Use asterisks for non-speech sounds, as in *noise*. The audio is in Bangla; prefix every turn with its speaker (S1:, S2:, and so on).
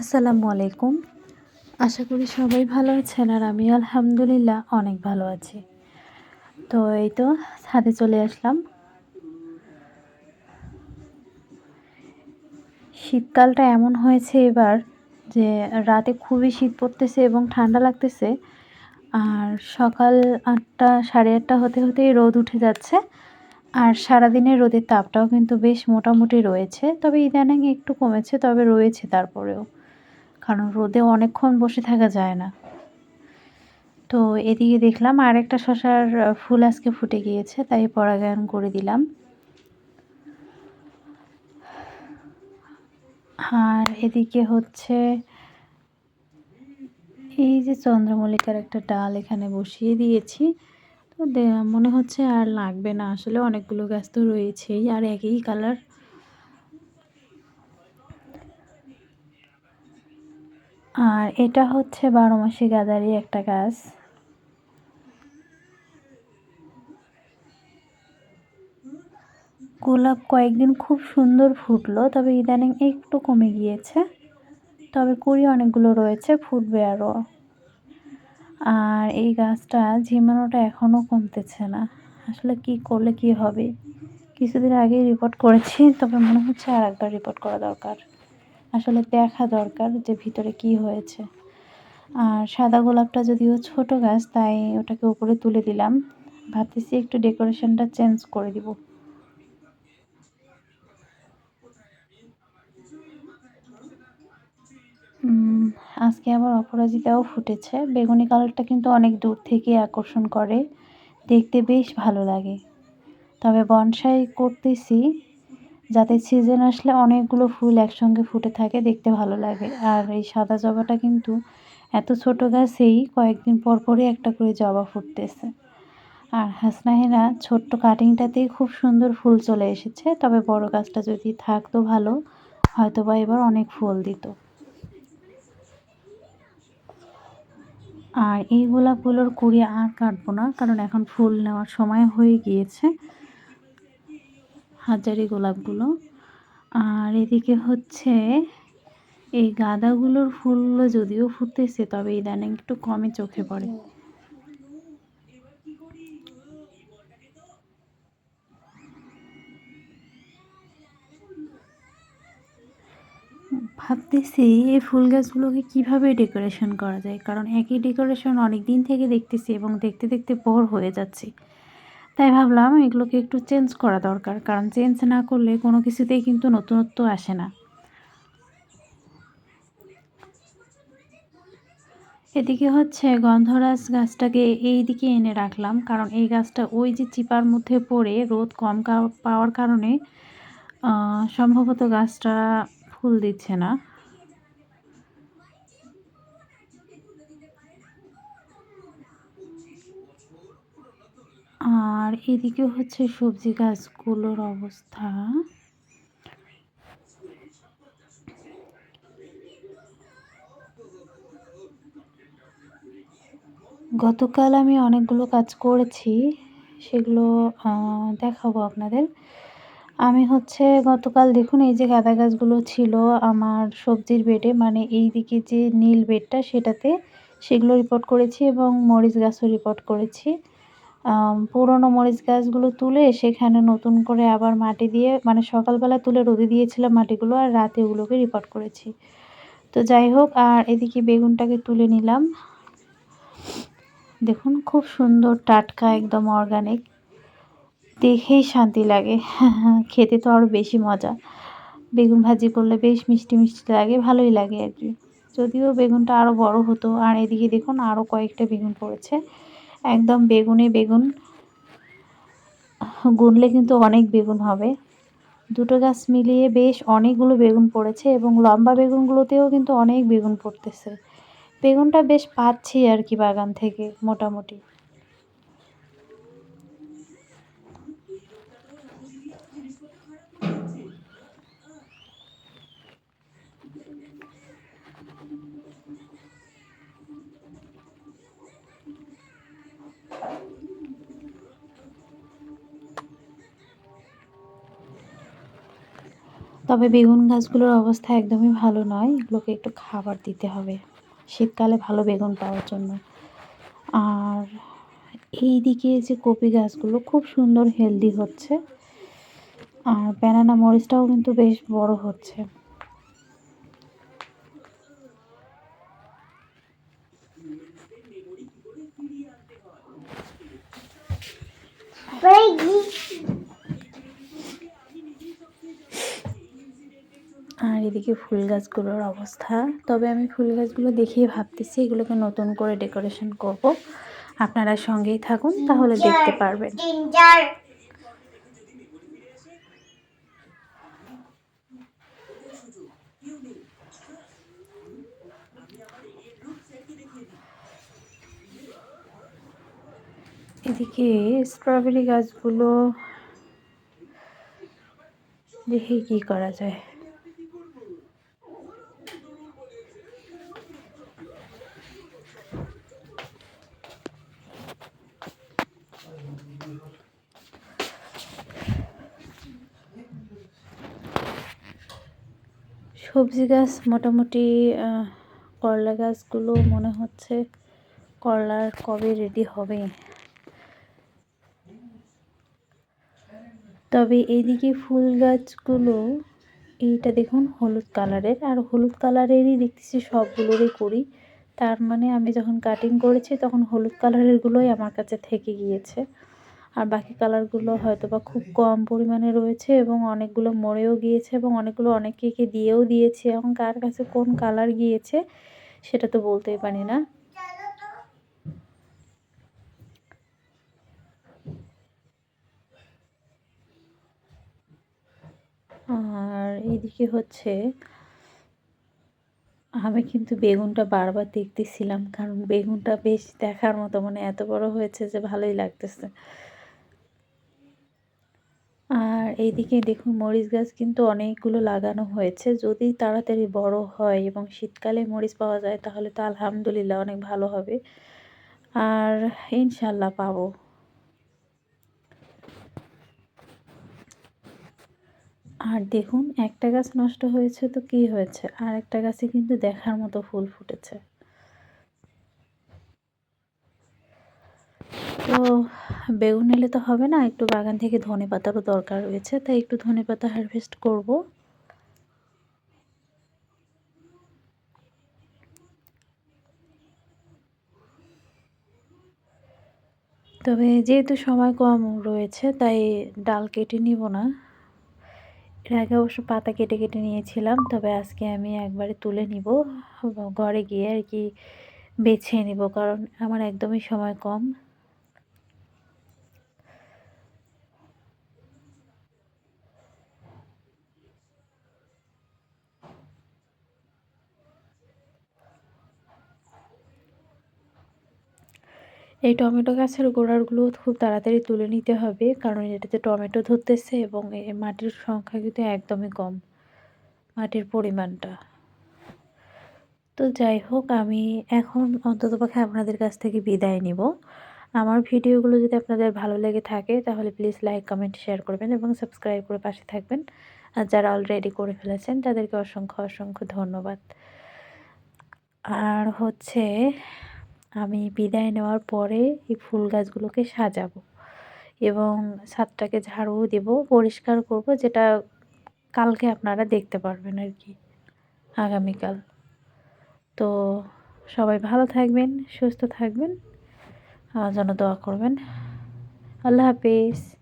S1: আসসালামু আলাইকুম। আশা করি সবাই ভালো আছেন আর আমি আলহামদুলিল্লাহ অনেক ভালো আছি। তো এই তো ছাদে চলে আসলাম। শীতকালটা এমন হয়েছে এবার যে রাতে খুবই শীত পড়তেছে এবং ঠান্ডা লাগতেছে। আর সকাল আটটা, সাড়ে আটটা হতে হতেই রোদ উঠে যাচ্ছে। আর সারাদিনের রোদের তাপটাও কিন্তু বেশ মোটামুটি রয়েছে। তবে ইদানিং একটু কমেছে, তবে রয়েছে তারপরেও। কারণ রোদে অনেকক্ষণ বসে থাকা যায় না। তো এদিকে দেখলাম আর একটা শশার ফুল আজকে ফুটে গিয়েছে, তাই পরাগায়ন করে দিলাম। আর এদিকে হচ্ছে এই যে চন্দ্রমল্লিকার একটা ডাল এখানে বসিয়ে দিয়েছি। তো মনে হচ্ছে আর লাগবে না, আসলে অনেকগুলো গাছ তো রয়েছেই, আর একই কালার আর এটা হচ্ছে বারো মাসি গাঁদারি একটা গাছ। গোলাপ কয়েকদিন খুব সুন্দর ফুটলো, তবে ইদানিং একটু কমে গিয়েছে। তবে কুড়ি অনেকগুলো রয়েছে, ফুটবে আরও আর এই গাছটা ঝিমানোটা এখনও কমতেছে না। আসলে কি করলে কি হবে? কিছুদিন আগেই রিপোর্ট করেছি, তবে মনে হচ্ছে আর একবার রিপোর্ট করা দরকার। আসলে দেখা দরকার যে ভিতরে কি হয়েছে। আর সাদা গোলাপটা যদিও ছোট গাছ, তাই ওটাকে উপরে তুলে দিলাম। ভাবতেছি একটু ডেকোরেশনটা চেঞ্জ করে দিব। আজকে আবার অপরাজিতাও ফুটেছে। বেগুনি কালারটা কিন্তু অনেক দূর থেকে আকর্ষণ করে। দেখতে বেশ ভালো লাগে। তবে বনসাই করতেছি। যাতে সিজন আসলে অনেকগুলো ফুল একসঙ্গে ফুটে থাকে, দেখতে ভালো লাগে। আর এই সাদা জবাটা কিন্তু এত ছোট গাছেই কয়েকদিন পর পরই একটা করে জবা ফুটতেছে। আর হাসনাহেনা ছোট্ট কাটিংটাতেই খুব সুন্দর ফুল চলে এসেছে, তবে বড় গাছটা যদি থাকতো ভালো হয়তো বা এবার অনেক ফুল দিত। আর এই গোলাপগুলোর কুড়ি আর কাটবো না, কারণ এখন ফুল নেওয়ার সময় হয়ে গিয়েছে। হাজারি গোলাপগুলো। আর এদিকে হচ্ছে এই গাঁদাগুলোর ফুলগুলো যদিও ফুটতেছে, তবে ইদানিং একটু কমই চোখে পড়ে। ভাবতেছি এই ফুল গাছগুলোকে কীভাবে ডেকোরেশন করা যায়? কারণ একই ডেকোরেশন অনেক দিন থেকে দেখতেছি এবং দেখতে দেখতে বোর হয়ে যাচ্ছি। তাই ভাবলাম এগুলোকে একটু চেঞ্জ করা দরকার। কারণ চেঞ্জ না করলে কোনো কিছুতেই কিন্তু নতুনত্ব আসে না। এদিকে হচ্ছে গন্ধরাজ গাছটাকে এই দিকে এনে রাখলাম। কারণ এই গাছটা ওই যে চিপার মধ্যে পড়ে রোদ কম পাওয়ার কারণে সম্ভবত গাছটা ফুল দিচ্ছে না। আর এদিকে হচ্ছে সবজি গাছগুলোর অবস্থা। গতকাল আমি অনেকগুলো কাজ করেছি, সেগুলো দেখাবো আপনাদের। আমি হচ্ছে গতকাল দেখুন এই যে গাঁদা গাছগুলো ছিল আমার সবজির বেডে মানে এই দিকে যে নীল বেডটা সেটাতে সেগুলো রিপোর্ট করেছি এবং মরিচ গাছও রিপোর্ট করেছি। পুরনো মরিচ গাছগুলো তুলে সেখানে নতুন করে আবার মাটি দিয়ে মানে সকালবেলা তুলে রোদে দিয়েছিলাম মাটিগুলো আর রাতে ওগুলোকে রিপোর্ট করেছি। তো যাই হোক, আর এদিকে বেগুনটাকে তুলে নিলাম। দেখুন, খুব সুন্দর টাটকা, একদম অর্গানিক দেখেই শান্তি লাগে। *laughs* খেতে তো আরও বেশি মজা। বেগুন ভাজি করলে বেশ মিষ্টি মিষ্টি লাগে, ভালোই লাগে আর কি। যদিও বেগুনটা আরও বড় হতো, আর এদিকে দেখুন আরও কয়েকটা বেগুন পড়েছে। একদম বেগুনে বেগুন। গুনলে কিন্তু অনেক বেগুন হবে। দুটো গাছ মিলিয়ে বেশ অনেকগুলো বেগুন পড়েছে এবং লম্বা বেগুনগুলোতেও কিন্তু অনেক বেগুন পড়তেছে। বেগুনটা বেশ পাচ্ছি আর কি বাগান থেকে মোটামুটি। তবে বেগুন গাছগুলোর অবস্থা একদমই ভালো নয়। এগুলোকে একটু খাবার দিতে হবে। শীতকালে ভালো বেগুন পাওয়ার জন্য। আর এই দিকে যে কপি গাছগুলো খুব সুন্দর হেলদি হচ্ছে। আর ব্যানানা মরিচটাও কিন্তু বেশ বড় হচ্ছে। আর এদিকে ফুল গাছগুলোর অবস্থা। তবে আমি ফুল গাছগুলো দেখিয়ে ভাবতেছি এগুলোকে নতুন করে ডেকোরেশন করব। আপনারা সঙ্গেই থাকুন তাহলে দেখতে পারবেন। এদিকে স্ট্রবেরি গাছগুলো দেখি কি করা যায়। সবজি গাছ মোটামুটি করলা গাছগুলো মনে হচ্ছে করলার কবে রেডি হবে। তবে এইদিকে ফুল গাছগুলো, এইটা দেখুন হলুদ কালারের, আর হলুদ কালারেরই দেখতেছি সবগুলোরই করি। তার মানে আমি যখন কাটিং করেছি তখন হলুদ কালারেরগুলোই আমার কাছে থেকে গিয়েছে। আর বাকি কালারগুলো হয়তো বা খুব কম পরিমাণে রয়েছে এবং অনেকগুলো মরেও গিয়েছে এবং অনেকগুলো অনেককে দিয়েও দিয়েছে। এবং কার কাছে কোন কালার গিয়েছে সেটা তো বলতেই পারি না। আর এইদিকে হচ্ছে, আমি কিন্তু বেগুনটা বারবার দেখতেছিলাম, কারণ বেগুনটা বেশ দেখার মতো মানে এত বড় হয়েছে যে ভালোই লাগতেছে। আর এইদিকে দেখুন মরিচ গাছ কিন্তু অনেকগুলো লাগানো হয়েছে। যদি তাড়াতাড়ি বড় হয় এবং শীতকালে মরিচ পাওয়া যায়, তাহলে তো আলহামদুলিল্লাহ অনেক ভালো হবে। আর ইনশাল্লাহ পাবো। আর দেখুন, একটা গাছ নষ্ট হয়েছে তো কি হয়েছে? আর একটা গাছে কিন্তু দেখার মতো ফুল ফুটেছে। তো বেগুন নিলে তো হবে না, একটু বাগান থেকে ধনে পাতারও দরকার রয়েছে, তাই একটু ধনে পাতা হারভেস্ট করব। তবে যেহেতু সময় কম রয়েছে, তাই ডাল কেটে নিব না। এর আগে অবশ্য পাতা কেটে কেটে নিয়েছিলাম, তবে আজকে আমি একবারে তুলে নিব, ঘরে গিয়ে আর কি বেছে নিব, কারণ আমার একদমই সময় কম। এই টমেটো গাছের গোড়াগুলো খুব তাড়াতাড়ি তুলে নিতে হবে, কারণ এটাতে টমেটো ধরতেছে এবং মাটির সংখ্যা কিন্তু একদমই কম, মাটির পরিমাণটা। তো যাই হোক, আমি এখন অন্ততপক্ষে আপনাদের কাছ থেকে বিদায় নিব। আমার ভিডিওগুলো যদি আপনাদের ভালো লেগে থাকে, তাহলে প্লিজ লাইক, কমেন্ট, শেয়ার করবেন এবং সাবস্ক্রাইব করে পাশে থাকবেন। আর যারা অলরেডি করে ফেলেছেন, তাদেরকে অসংখ্য অসংখ্য ধন্যবাদ। আর হচ্ছে আমি বিদায় নেওয়ার পরে এই ফুল গাছগুলোকে সাজাবো এবং ছাদটাকে ঝাড়ু দেব, পরিষ্কার করব, যেটা কালকে আপনারা দেখতে পারবেন আর কি, আগামীকাল। তো সবাই ভালো থাকবেন, সুস্থ থাকবেন আমার জন্য দোয়া করবেন। আল্লাহ হাফিজ।